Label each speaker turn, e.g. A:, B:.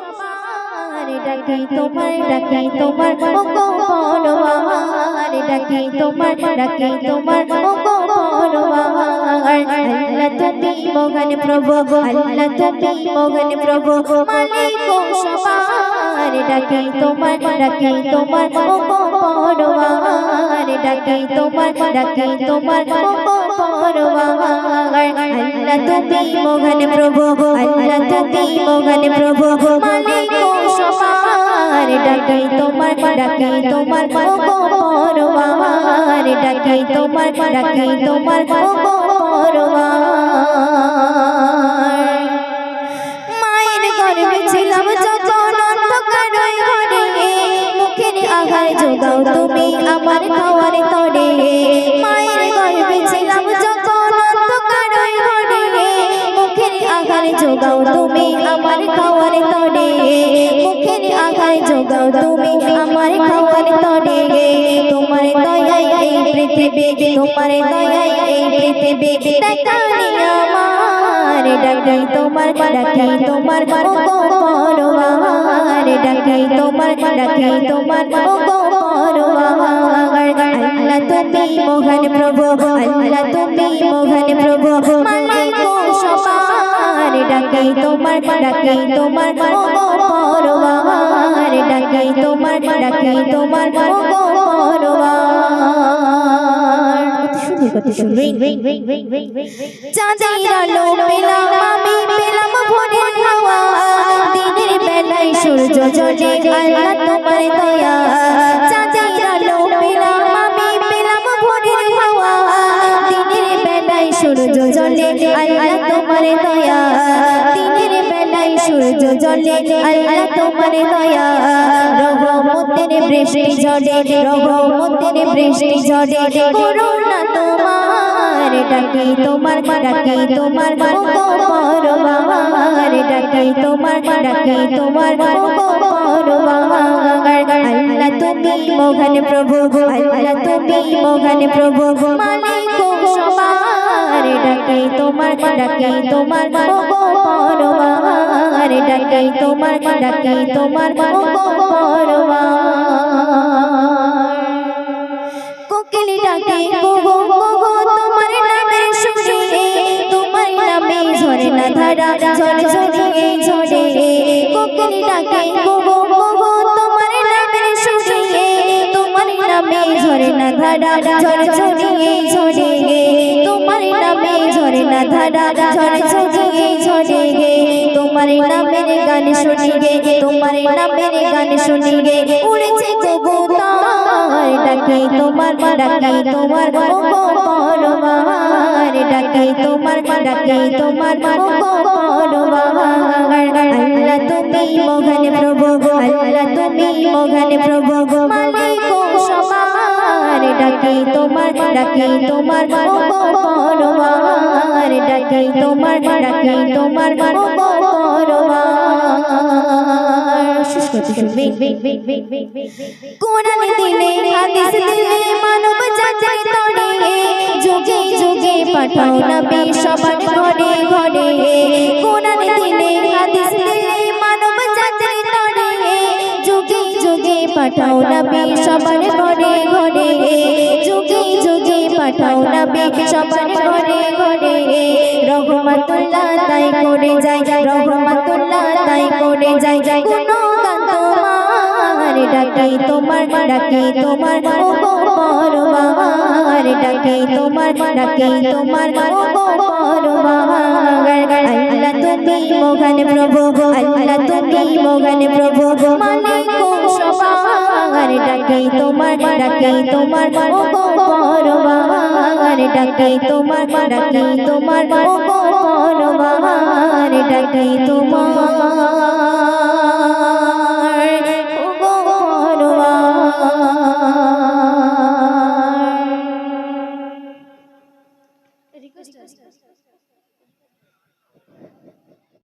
A: সবার ডাকে তোমার ডাকে তোমার ও গো পরবার ডাকে তোমার ডাকে তোমার ও গো পরবার আল্লাহ তুমি মহান প্রভু আল্লাহ তুমি মহান প্রভু মালিক সবার ডাকে তোমার ডাকে তোমার ও গো পরবার ডাকে তোমার ডাকে তোমার ও গো আল্লাহ তুমি মহান প্রভু আল্লাহ তুমি মহান প্রভু মালিক সবার ডাকে তোমার ডাকে তোমার পরবার ডাকে তোমার ডাকে তোমার পরবার মায়ের গর্ভে ছিলাম যখন অন্ধকার ঘরে। মুখের আঘার যোগাও তুমি আমার খাওয়ার তরে। যোগাও তুমি আমার খাওয়ার তরে। তোমার দয়াই এই পৃথিবী, তোমার দয়াই এই পৃথিবী। দেখানি আমার, ডাকে তোমার ডাকে তোমার, ও গো পরবার ডাকে তোমার ডাকে তোমার, ও গো পরবার আল্লাহ তুমি মহান প্রভু, আল্লাহ তুমি মহান প্রভু। মালিক সবার, ডাকে তোমার ডাকে তোমার, ও পরবার ডাকে, তোমার ডাকে, তোমার পরবার কত সুন্দর চাঁদের আলো পেলাম আমি, পেলাম ভোরের হাওয়া। দিনের বেলায় সূর্য জ্বলে আল্লাহ তোমার দয়া। চাঁদের আলো দিনের বেলায় সূর্য জ্বলে আল্লাহ তোমার দয়া। সূর্য জ্বলে আল্লাহ তোমার দয়া। রহমতের বৃষ্টি ঝড়ে রহমতের বৃষ্টি ঝড়ে করুণা তোমার, ডাকে তোমার ডাকে তোমার গো ডাকে তোমার ডাকে তোমার আল্লাহ তুমি মহান প্রভু, আল্লাহ তুমি মহান প্রভু। ও সবার। তোমার, ডাকে তোমার গো তোমার ডাকে তোমার গো পরবার কোকিল ডাকে, গো গো গো গো, তোমার নামে সুরে তোমার নামে ঝরে না ধারা ঝরে ঝরে ঝরে কোকিল ডাকে তোমার নামে সুরে তোমার নামে ঝরে না ধারা ঝরে ঝরে ঝরে তোমার নামে ঝরে না ধারা ঝরে ঝরে তোমার নামের গান শুনি গে তোমার নামের গান শুনি গে উড়েছে কবুতর, ডাকে তোমার ডাকে তোমার গো ডাকে তোমার ডাকে তোমার আল্লাহ তুমি মহান প্রভু, আল্লাহ তুমি মহান প্রভু। মালিক সবার, ডাকে তোমার ডাকে তোমার গো ডাকে তোমার ডাকে তোমার ও গো পরবার শেষ করতে শুনবে কোরআন দিলে হাদিস দিলে মানব যাচাই তরে। যুগে যুগে পাঠাও নবী সবার ঘরে ঘরে। কোরআন দিলে হাদিস দিলে মানব যাচাই তরে। যুগে যুগে পাঠাও নবী সবার ঘরে ঘরে। যুগে যুগে পাঠাও নবী সবার ঘরে ঘরে। রহমাতুল্লাহ তাই করে যায় রহমাতুল্লাহ তাই করে যায় কোনো গান তোমার, ডাকে তোমার ডাকে তোমার ও গো তোমার, ডাকে তোমার ও আল্লাহ তুমি মহান প্রভু আল্লাহ তুমি মহান প্রভু মালিক ও সবার, ডাকে তোমার ডাকে তোমার ও গো তোমার, ডাকে তোমার ও গো পরবার তোমার